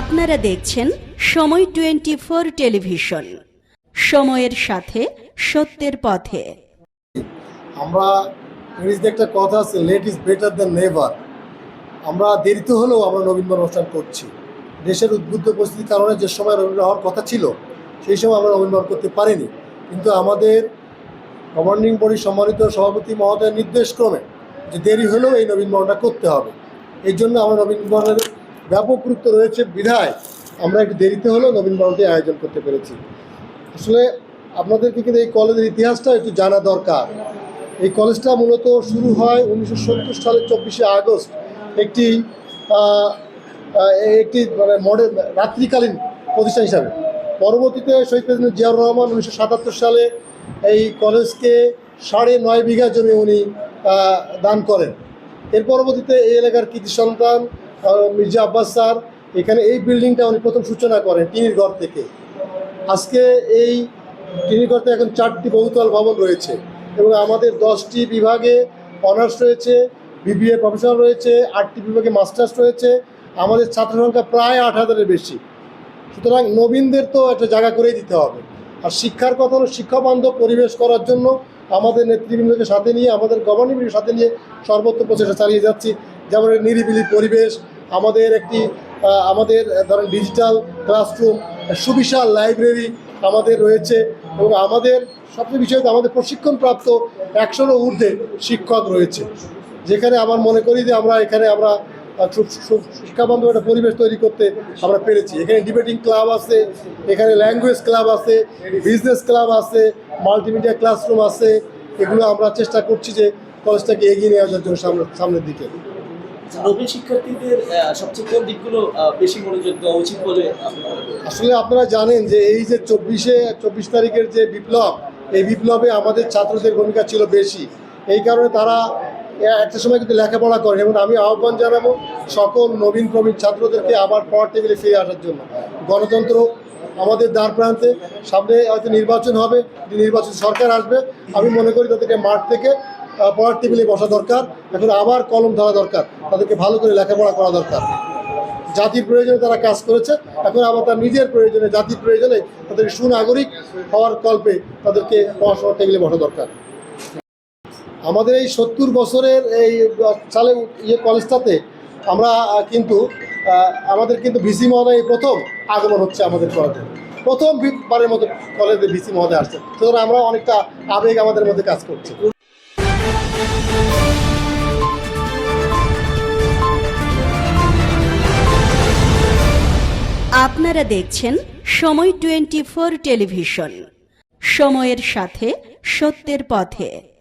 আপনারা দেখছেন সময় টোয়েন্টি ফোর টেলিভিশন। সময়ের সাথে সত্যের পথে। আমরা ইংরেজিতে একটা কথা আছে, late is better than never. আমরা দেরিতে হলেও আমরা নবীনবরণ অনুষ্ঠান করছি। দেশের উদ্বুদ্ধ পরিস্থিতির কারণে যে সময় নবীন হওয়ার কথা ছিল, সেই সময় আমরা নবীনবরণ করতে পারিনি। কিন্তু আমাদের গভর্নিং বডি সম্মানিত সভাপতি মহোদয়ের নির্দেশক্রমে যে দেরি হলেও এই নবীনবরণটা করতে হবে। এই জন্য আমরা নবীনবরণের ব্যাপক গুরুত্ব রয়েছে বিধায়। আমরা একটু দেরিতে হলেও নবীন নবীনবরণটি আয়োজন করতে পেরেছি। আসলে আপনাদেরকে কিন্তু এই কলেজের ইতিহাসটা একটু জানা দরকার। এই কলেজটা মূলত শুরু হয় উনিশশো সত্তর সালের চব্বিশে আগস্ট। একটি একটি মানে মডেল রাত্রিকালীন প্রতিষ্ঠান হিসাবে। পরবর্তীতে শহীদ প্রেসিডেন্ট জিয়াউর রহমান উনিশশো সাতাত্তর সালে এই কলেজকে সাড়ে নয় বিঘা জমি উনি দান করেন। এর পরবর্তীতে এই এলাকার কৃতি সন্তান মির্জা আব্বাস স্যার, এখানে এই বিল্ডিংটা উনি প্রথম সূচনা করেন টিনির ঘর থেকে। আজকে এই টিনিঘরতে এখন চারটি বহুতল ভবন রয়েছে এবং আমাদের দশটি বিভাগে অনার্স রয়েছে, বিবিএ প্রফেশনাল রয়েছে, আটটি বিভাগে মাস্টার্স রয়েছে, আমাদের ছাত্র সংখ্যা প্রায় আট হাজারের বেশি। সুতরাং নবীনদের তো একটা জায়গা করেই দিতে হবে। আর শিক্ষার কথা হলো শিক্ষাবান্ধব পরিবেশ করার জন্য আমাদের নেতৃবৃন্দকে সাথে নিয়ে, আমাদের গভর্নিং সাথে নিয়ে সর্বত্র প্রচেষ্টা চালিয়ে যাচ্ছি। যেমন নিরিবিলি পরিবেশ আমাদের একটি আমাদের ধরেন ডিজিটাল ক্লাসরুম সুবিশাল লাইব্রেরি আমাদের রয়েছে এবং আমাদের, সবচেয়ে বিষয় আমাদের প্রশিক্ষণপ্রাপ্ত একশোরও ঊর্ধ্বে শিক্ষক রয়েছে। যেখানে আমার মনে করি যে আমরা এখানে আমরা শিক্ষাবান্ধব একটা পরিবেশ তৈরি করতে আমরা পেরেছি। এখানে ডিবেটিং ক্লাব আছে, এখানে ল্যাঙ্গুয়েজ ক্লাব আছে বিজনেস ক্লাব আছে মাল্টিমিডিয়া ক্লাসরুম আছে। এগুলো আমরা চেষ্টা করছি যে কলেজটাকে এগিয়ে নিয়ে আসার জন্য সামনে, সামনের দিকে। নবীন শিক্ষার্থীদের সবচেয়ে কোন দিকগুলো বেশি মনোযোগ দেওয়া উচিত বলে? আসলে আপনারা জানেন যে এই যে চব্বিশে, চব্বিশ তারিখের যে বিপ্লব, এই বিপ্লবে আমাদের ছাত্রদের ভূমিকা ছিল বেশি এই কারণে তারা একটা সময় কিন্তু লেখাপড়া করেন এবং আমি আহ্বান জানাব সকল নবীন প্রবীণ ছাত্রদেরকে আবার পড়ার টেবিলে ফিরে আসার জন্য গণতন্ত্র আমাদের দ্বার প্রান্তে সামনে হয়তো নির্বাচন হবে নির্বাচন সরকার আসবে, আমি মনে করি তাদেরকে মাঠ থেকে পড়ার টেবিলে বসা দরকার, এখন আবার কলম ধরা দরকার, তাদেরকে ভালো করে লেখাপড়া করা দরকার। জাতির প্রয়োজনে তারা কাজ করেছে, এখন আবার তার নিজের প্রয়োজনে, জাতির প্রয়োজনে তাদের সুনাগরিক হওয়ার কল্পে তাদেরকে পড়াশোনার টেবিলে বসা দরকার। আমাদের এই সত্তর বছরের এই সালে ইয়ে কলেজটাতে আমরা কিন্তু আমাদের কিন্তু ভিসি মহোদয় প্রথম আগমন হচ্ছে আমাদের কলেজে। প্রথম বারের মতো কলেজে ভিসি মহোদয় আসছে। সুতরাং আমরা অনেকটা আবেগ আমাদের মধ্যে কাজ করছে। আপনারা দেখছেন সময় টোয়েন্টি ফোর টেলিভিশন। সময়ের সাথে সত্যের পথে।